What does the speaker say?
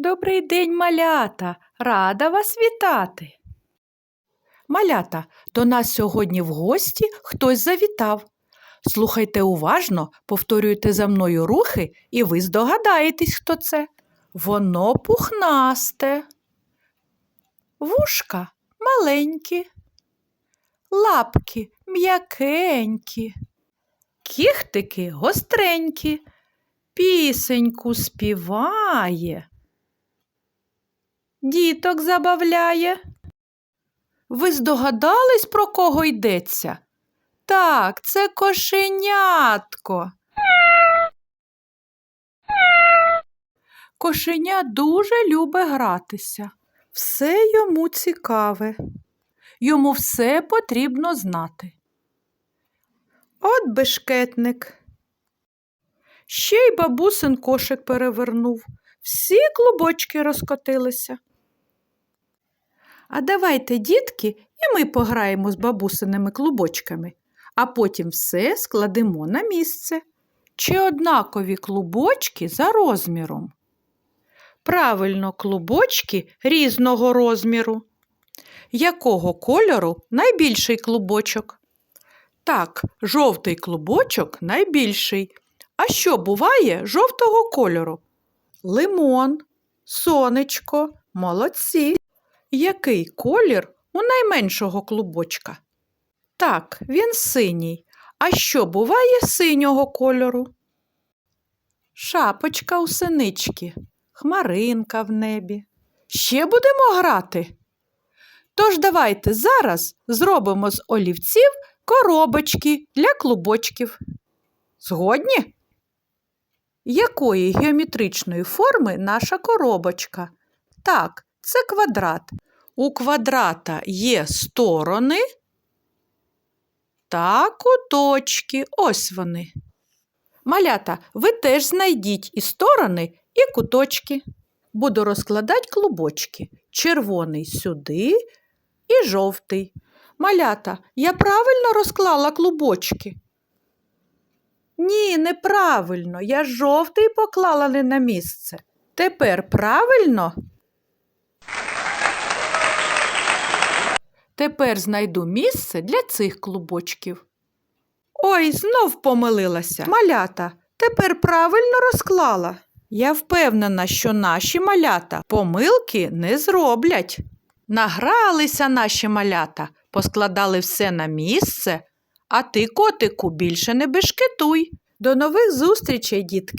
Добрий день, малята! Рада вас вітати. Малята, до нас сьогодні в гості хтось завітав. Слухайте уважно, повторюйте за мною рухи, і ви здогадаєтесь, хто це. Воно пухнасте. Вушка маленькі, лапки м'якенькі, кіхтики гостренькі, пісеньку співає, діток забавляє. Ви здогадались, про кого йдеться? Так, це кошенятко. Кошеня дуже любить гратися. Все йому цікаве. Йому все потрібно знати. От бешкетник. Ще й бабусин кошик перевернув. Всі клубочки розкотилися. А давайте, дітки, і ми пограємо з бабусиними клубочками, а потім все складемо на місце. Чи однакові клубочки за розміром? Правильно, клубочки різного розміру. Якого кольору найбільший клубочок? Так, жовтий клубочок найбільший. А що буває жовтого кольору? Лимон, сонечко, молодці. Який колір у найменшого клубочка? Так, він синій. А що буває синього кольору? Шапочка у синички, хмаринка в небі. Ще будемо грати? Тож давайте зараз зробимо з олівців коробочки для клубочків. Згодні? Якої геометричної форми наша коробочка? Так, це квадрат. У квадрата є сторони та куточки. Ось вони. Малята, ви теж знайдіть і сторони, і куточки. Буду розкладати клубочки. Червоний сюди і жовтий. Малята, я правильно розклала клубочки? Ні, неправильно. Я жовтий поклала не на місце. Тепер правильно? Тепер знайду місце для цих клубочків. Ой, знов помилилася. Малята, тепер правильно розклала. Я впевнена, що наші малята помилки не зроблять. Награлися наші малята, поскладали все на місце, а ти, котику, більше не бешкетуй. До нових зустрічей, дітки!